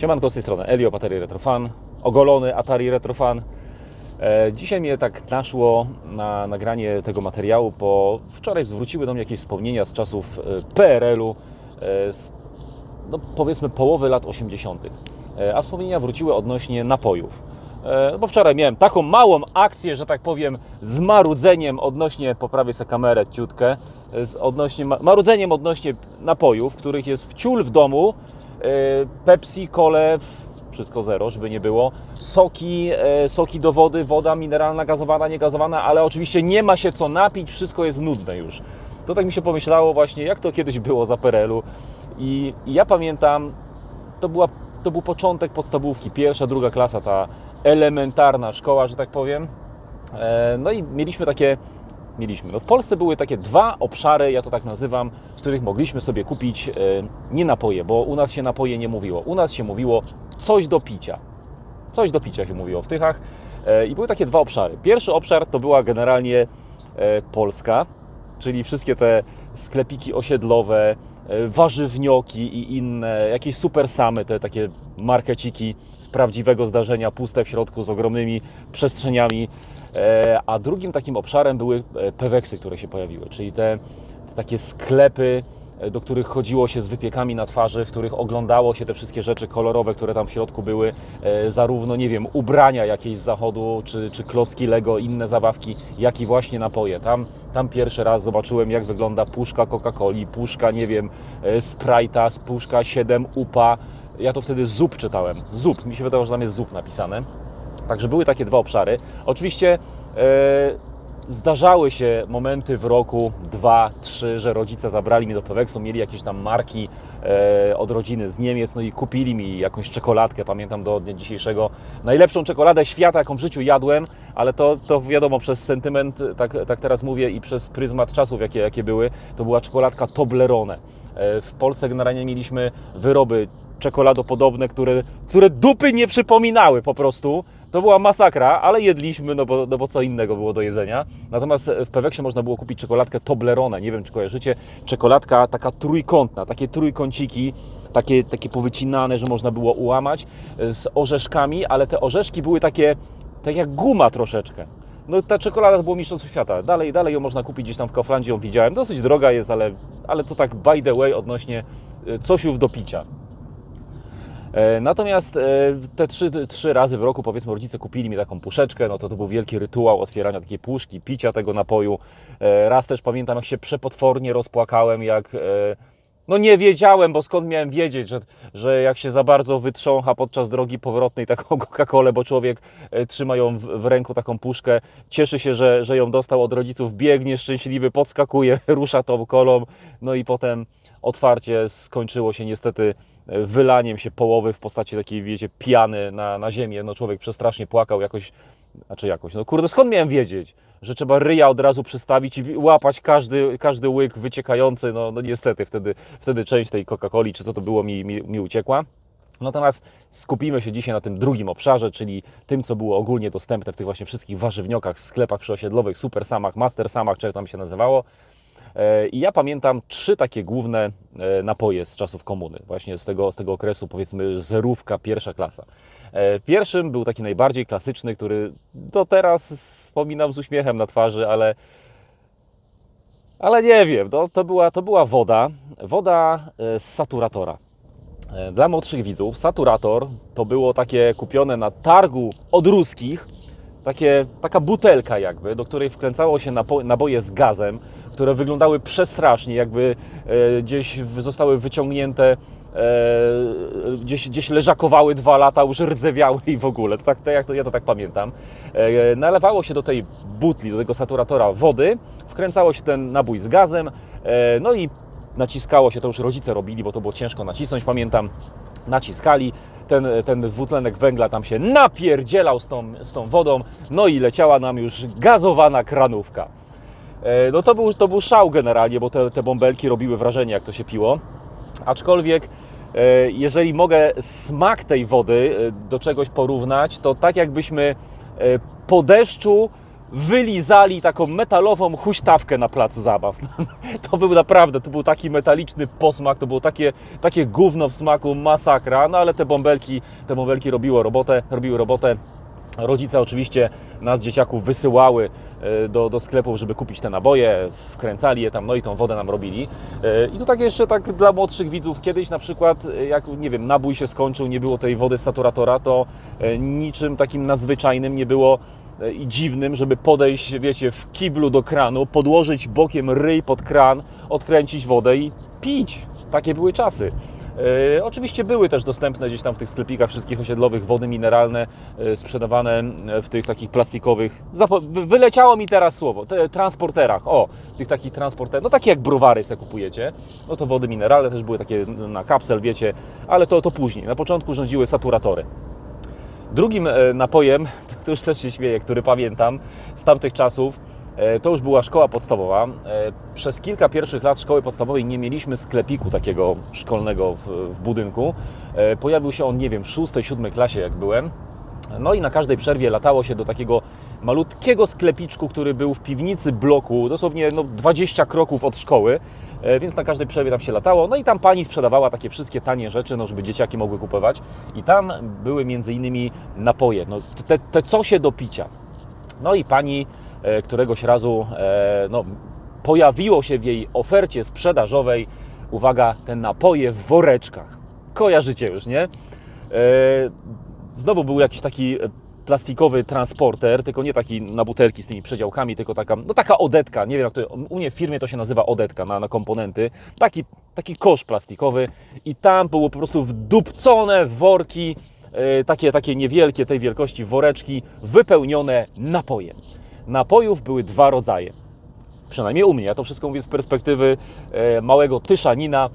Siemanko z tej strony Elio, Atari Retrofan, ogolony Atari Retrofan. E, Dzisiaj mnie tak naszło na nagranie tego materiału, bo wczoraj zwróciły do mnie jakieś wspomnienia z czasów e, PRL-u, e, z no, powiedzmy połowy lat 80., E, a wspomnienia wróciły odnośnie napojów. No bo wczoraj miałem taką małą akcję, że tak powiem, z marudzeniem odnośnie, poprawię sobie kamerę ciutkę, z odnośnie, ma- marudzeniem odnośnie napojów, których jest wciul w domu, Pepsi, Cole, w- wszystko zero, żeby nie było, soki, e, soki do wody, woda mineralna, gazowana, niegazowana, ale oczywiście nie ma się co napić, wszystko jest nudne już. To tak mi się pomyślało właśnie, jak to kiedyś było za PRL-u i, i ja pamiętam, to, była, to był początek podstawówki, pierwsza, druga klasa, ta elementarna szkoła, że tak powiem. E, No i mieliśmy takie, mieliśmy, no w Polsce były takie dwa obszary, ja to tak nazywam, w których mogliśmy sobie kupić e, nie napoje, bo u nas się napoje nie mówiło. U nas się mówiło coś do picia. Coś do picia się mówiło w Tychach. E, I były takie dwa obszary. Pierwszy obszar to była generalnie e, Polska, czyli wszystkie te sklepiki osiedlowe, warzywnioki i inne, jakieś super samy, te takie markeciki z prawdziwego zdarzenia, puste w środku, z ogromnymi przestrzeniami. E, A drugim takim obszarem były e, peweksy, które się pojawiły, czyli te, te takie sklepy, e, do których chodziło się z wypiekami na twarzy, w których oglądało się te wszystkie rzeczy kolorowe, które tam w środku były, zarówno, nie wiem, ubrania jakieś z zachodu, czy, czy klocki Lego, inne zabawki, jak i właśnie napoje. Tam, tam pierwszy raz zobaczyłem, jak wygląda puszka Coca-Coli, puszka, nie wiem, Sprite'a, puszka 7 UPA. Ja to wtedy ZUP czytałem. ZUP, mi się wydawało, że tam jest ZUP napisane. Także były takie dwa obszary. Oczywiście e, zdarzały się momenty w roku, dwa, trzy, że rodzice zabrali mnie do Peweksu, mieli jakieś tam marki e, od rodziny z Niemiec, no i kupili mi jakąś czekoladkę, pamiętam do dnia dzisiejszego. Najlepszą czekoladę świata, jaką w życiu jadłem, ale to, to wiadomo, przez sentyment, tak, tak teraz mówię, i przez pryzmat czasów, jakie, jakie były, to była czekoladka Toblerone. E, w Polsce generalnie mieliśmy wyroby czekoladopodobne, które, które dupy nie przypominały po prostu. To była masakra, ale jedliśmy, no bo, no bo co innego było do jedzenia. Natomiast w Peweksie można było kupić czekoladkę Toblerone, nie wiem czy kojarzycie, czekoladka taka trójkątna, takie trójkąciki, takie, takie powycinane, że można było ułamać e, z orzeszkami, ale te orzeszki były takie, tak jak guma troszeczkę. No ta czekolada to było mistrzostwo świata. Dalej, dalej ją można kupić gdzieś tam w Kauflandzie, ją widziałem. Dosyć droga jest, ale, ale to tak by the way odnośnie e, cosiów do picia. E, Natomiast e, te trzy, trzy razy w roku, powiedzmy, rodzice kupili mi taką puszeczkę, no to to był wielki rytuał otwierania takiej puszki, picia tego napoju. E, Raz też pamiętam, jak się przepotwornie rozpłakałem, jak... No nie wiedziałem, bo skąd miałem wiedzieć, że, że jak się za bardzo wytrzącha podczas drogi powrotnej taką Coca-Colę, bo człowiek trzyma ją w, w ręku taką puszkę, cieszy się, że, że ją dostał od rodziców, biegnie szczęśliwy, podskakuje, rusza tą kolą, no i potem otwarcie skończyło się niestety e, wylaniem się połowy w postaci takiej, wiecie, piany na, na ziemię. No człowiek przestrasznie płakał jakoś, znaczy jakoś, no kurde, skąd miałem wiedzieć, że trzeba ryja od razu przystawić i łapać każdy, każdy łyk wyciekający, no, no niestety wtedy, wtedy część tej Coca-Coli, czy co to było, mi, mi, mi uciekła. Natomiast skupimy się dzisiaj na tym drugim obszarze, czyli tym, co było ogólnie dostępne w tych właśnie wszystkich warzywniokach, sklepach przyosiedlowych, super samach, master samach, czy jak tam się nazywało. E, I ja pamiętam trzy takie główne e, napoje z czasów komuny, właśnie z tego, z tego okresu, powiedzmy, zerówka, pierwsza klasa. E, Pierwszym był taki najbardziej klasyczny, który do teraz wspominam z uśmiechem na twarzy, ale, ale nie wiem, no, to, była, to była woda, woda z saturatora. Dla młodszych widzów, saturator to było takie kupione na targu od ruskich, takie, taka butelka jakby, do której wkręcało się naboje z gazem, które wyglądały przestrasznie, jakby e, gdzieś zostały wyciągnięte, e, gdzieś, gdzieś leżakowały dwa lata, już rdzewiały i w ogóle. To tak, to jak to, ja to tak pamiętam. E, nalewało się do tej butli, do tego saturatora wody, wkręcało się ten nabój z gazem, e, no i naciskało się, to już rodzice robili, bo to było ciężko nacisnąć, pamiętam, naciskali, ten, ten dwutlenek węgla tam się napierdzielał z tą, z tą wodą, no i leciała nam już gazowana kranówka. E, No to był, to był szał generalnie, bo te, te bąbelki robiły wrażenie, jak to się piło. Aczkolwiek, e, jeżeli mogę smak tej wody e, do czegoś porównać, to tak jakbyśmy po deszczu wylizali taką metalową huśtawkę na placu zabaw. To był naprawdę, to był taki metaliczny posmak, to było takie, takie gówno w smaku, masakra, no ale te bąbelki, te bąbelki robiło robotę, robiły robotę. Rodzice oczywiście nas, dzieciaków, wysyłały e, do, do sklepów, żeby kupić te naboje, wkręcali je tam, no i tą wodę nam robili. E, I tu tak jeszcze tak dla młodszych widzów, kiedyś na przykład, e, jak nie wiem, nabój się skończył, nie było tej wody saturatora, to niczym takim nadzwyczajnym nie było i dziwnym, żeby podejść, wiecie, w kiblu do kranu, podłożyć bokiem ryj pod kran, odkręcić wodę i pić. Takie były czasy. E, oczywiście były też dostępne gdzieś tam w tych sklepikach wszystkich osiedlowych wody mineralne e, sprzedawane w tych takich plastikowych. Wyleciało mi teraz słowo, te transporterach. O, w tych takich transporterach, no takie jak browary se kupujecie. No to wody mineralne też były takie na kapsel, wiecie, ale to, to później. Na początku rządziły saturatory. Drugim e, napojem, to już też się śmieję, który pamiętam z tamtych czasów, e, to już była szkoła podstawowa. E, Przez kilka pierwszych lat szkoły podstawowej nie mieliśmy sklepiku takiego szkolnego w, w budynku. Pojawił się on, nie wiem, w szóstej, siódmej klasie, jak byłem. No i na każdej przerwie latało się do takiego malutkiego sklepiczku, który był w piwnicy bloku, dosłownie no, 20 kroków od szkoły, e, więc na każdej przerwie tam się latało. No i tam pani sprzedawała takie wszystkie tanie rzeczy, no, żeby dzieciaki mogły kupować. I tam były między innymi napoje, no, te, te cosie do picia. No i pani e, któregoś razu e, no, pojawiło się w jej ofercie sprzedażowej, uwaga, te napoje w woreczkach. Kojarzycie już, nie? Znowu był jakiś taki e, plastikowy transporter, tylko nie taki na butelki z tymi przedziałkami, tylko taka, no taka odetka, nie wiem jak to, u mnie w firmie to się nazywa odetka na, na komponenty, taki, taki kosz plastikowy i tam było po prostu wdupcone worki, e, takie, takie niewielkie tej wielkości woreczki, wypełnione napojem. Napojów były dwa rodzaje. Przynajmniej u mnie, ja to wszystko mówię z perspektywy e, małego tyszanina,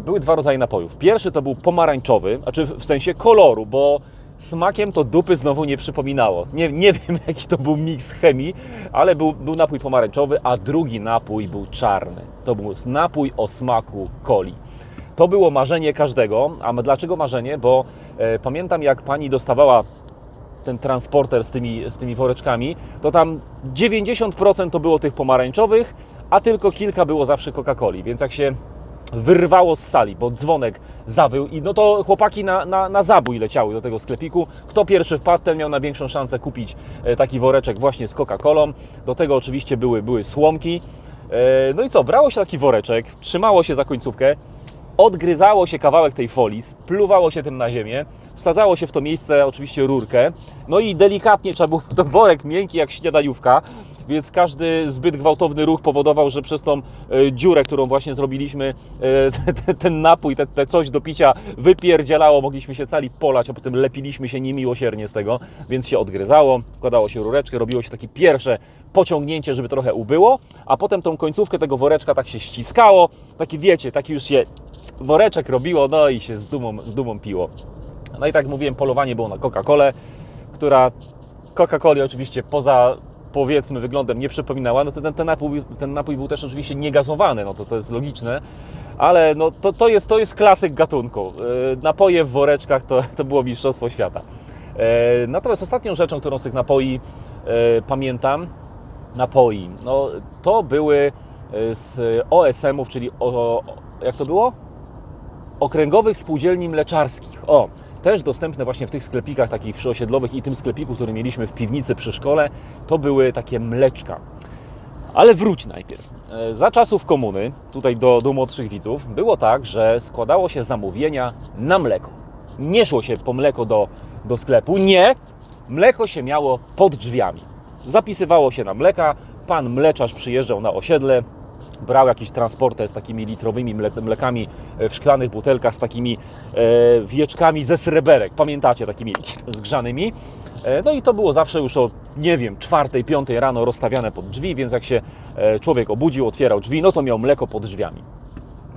były dwa rodzaje napojów. Pierwszy to był pomarańczowy, znaczy w sensie koloru, bo smakiem to dupy znowu nie przypominało. Nie, nie wiem jaki to był miks chemii, ale był, był napój pomarańczowy, a drugi napój był czarny. To był napój o smaku coli. To było marzenie każdego. A dlaczego marzenie? Bo e, pamiętam jak pani dostawała ten transporter z tymi, z tymi woreczkami, to tam 90% to było tych pomarańczowych, a tylko kilka było zawsze Coca-Coli. Więc jak się wyrwało z sali, bo dzwonek zawył i no to chłopaki na, na, na zabój leciały do tego sklepiku. Kto pierwszy wpadł, ten miał największą szansę kupić e, taki woreczek właśnie z Coca-Colą. Do tego oczywiście były, były słomki. E, No i co, brało się taki woreczek, trzymało się za końcówkę, odgryzało się kawałek tej folii, spluwało się tym na ziemię, wsadzało się w to miejsce oczywiście rurkę, no i delikatnie trzeba było, to worek miękki jak śniadaniówka, więc każdy zbyt gwałtowny ruch powodował, że przez tą e, dziurę, którą właśnie zrobiliśmy, e, te- te- ten napój, te, te coś do picia wypierdzielało, mogliśmy się cali polać, a potem lepiliśmy się niemiłosiernie z tego, więc się odgryzało, wkładało się rureczkę, robiło się takie pierwsze pociągnięcie, żeby trochę ubyło, a potem tą końcówkę tego woreczka tak się ściskało, taki wiecie, taki już się woreczek robiło, no i się z dumą, z dumą piło. No i tak jak mówiłem, polowanie było na Coca-Colę, która Coca-Coli oczywiście poza powiedzmy wyglądem nie przypominała, no to ten, ten, napój, ten napój był też oczywiście niegazowany, no to to jest logiczne, ale no to, to, jest, to jest klasyk gatunku. Yy, Napoje w woreczkach to, to było mistrzostwo świata. Yy, Natomiast ostatnią rzeczą, którą z tych napoi yy, pamiętam, napoi, no to były z OSM-ów, czyli o, jak to było? Okręgowych spółdzielni mleczarskich. O, też dostępne właśnie w tych sklepikach takich przyosiedlowych i tym sklepiku, który mieliśmy w piwnicy przy szkole, to były takie mleczka. Ale wróć najpierw. E, Za czasów komuny, tutaj do, do młodszych widzów, było tak, że składało się zamówienia na mleko. Nie szło się po mleko do, do sklepu, nie. Mleko się miało pod drzwiami. Zapisywało się na mleka, pan mleczarz przyjeżdżał na osiedle, brał jakiś transporter z takimi litrowymi mle- mlekami e, w szklanych butelkach, z takimi e, wieczkami ze sreberek, pamiętacie, takimi zgrzanymi. E, no i to było zawsze już o, nie wiem, czwartej, piątej rano rozstawiane pod drzwi, więc jak się człowiek obudził, otwierał drzwi, no to miał mleko pod drzwiami.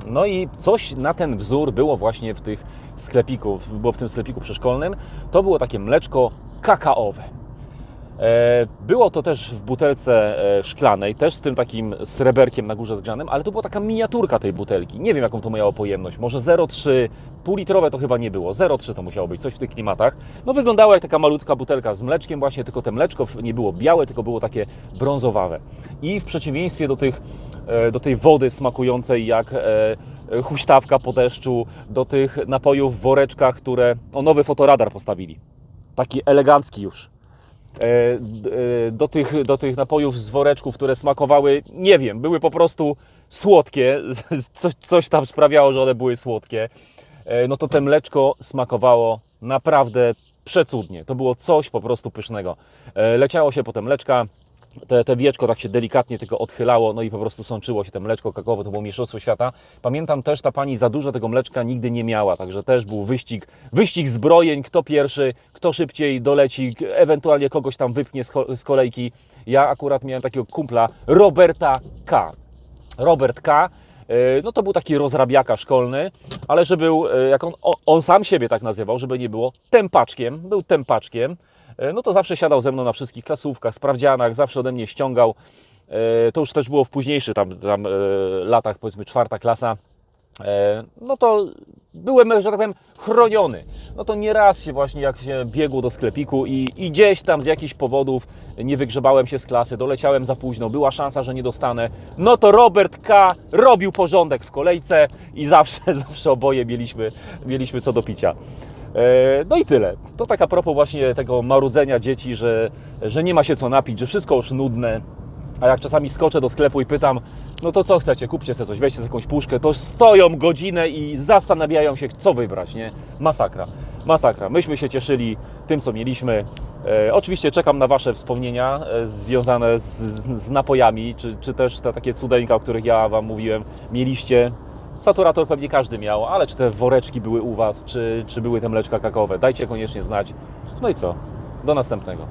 No i coś na ten wzór było właśnie w tych sklepiku, było w tym sklepiku przyszkolnym. To było takie mleczko kakaowe. E, Było to też w butelce e, szklanej, też z tym takim sreberkiem na górze zgrzanym, ale to była taka miniaturka tej butelki. Nie wiem, jaką to miało pojemność. Może 0,3, półlitrowe to chyba nie było. 0,3 to musiało być, coś w tych klimatach. No wyglądała jak taka malutka butelka z mleczkiem właśnie, tylko te mleczko nie było białe, tylko było takie brązowawe. I w przeciwieństwie do, tych, e, do tej wody smakującej jak huśtawka po deszczu, do tych napojów w woreczkach, które... O, nowy fotoradar postawili. Taki elegancki już. E, e, do tych, do tych napojów z woreczków, które smakowały, nie wiem, były po prostu słodkie, coś, coś tam sprawiało, że one były słodkie, E, no to te mleczko smakowało naprawdę przecudnie. To było coś po prostu pysznego. Leciało się potem mleczka, te, te wieczko tak się delikatnie tylko odchylało, no i po prostu sączyło się te mleczko kakaowe, to było mistrzostwo świata. Pamiętam też, ta pani za dużo tego mleczka nigdy nie miała, także też był wyścig, wyścig zbrojeń, kto pierwszy, kto szybciej doleci, ewentualnie kogoś tam wypnie z, kolejki. Ja akurat miałem takiego kumpla, Roberta K. Robert K. e, No to był taki rozrabiaka szkolny, ale że był, e, jak on, on, sam siebie tak nazywał, żeby nie było, tempaczkiem, był tempaczkiem, no to zawsze siadał ze mną na wszystkich klasówkach, sprawdzianach, zawsze ode mnie ściągał. E, To już też było w późniejszych tam, tam e, latach, powiedzmy czwarta klasa. E, no to byłem, że tak powiem, chroniony. No to nieraz się właśnie, jak się biegło do sklepiku i, i gdzieś tam z jakichś powodów nie wygrzebałem się z klasy, doleciałem za późno, była szansa, że nie dostanę, no to Robert K. robił porządek w kolejce i zawsze, zawsze oboje mieliśmy, mieliśmy co do picia. E, No i tyle. To tak a propos właśnie tego marudzenia dzieci, że, że nie ma się co napić, że wszystko już nudne. A jak czasami skoczę do sklepu i pytam, no to co chcecie, kupcie sobie coś, weźcie sobie jakąś puszkę, to stoją godzinę i zastanawiają się, co wybrać, nie? Masakra, masakra. Myśmy się cieszyli tym, co mieliśmy. E, oczywiście czekam na Wasze wspomnienia e, związane z, z, z napojami, czy, czy też te takie cudeńka, o których ja Wam mówiłem, mieliście. Saturator pewnie każdy miał, ale czy te woreczki były u Was, czy, czy były te mleczka kakaowe? Dajcie koniecznie znać. No i co? Do następnego.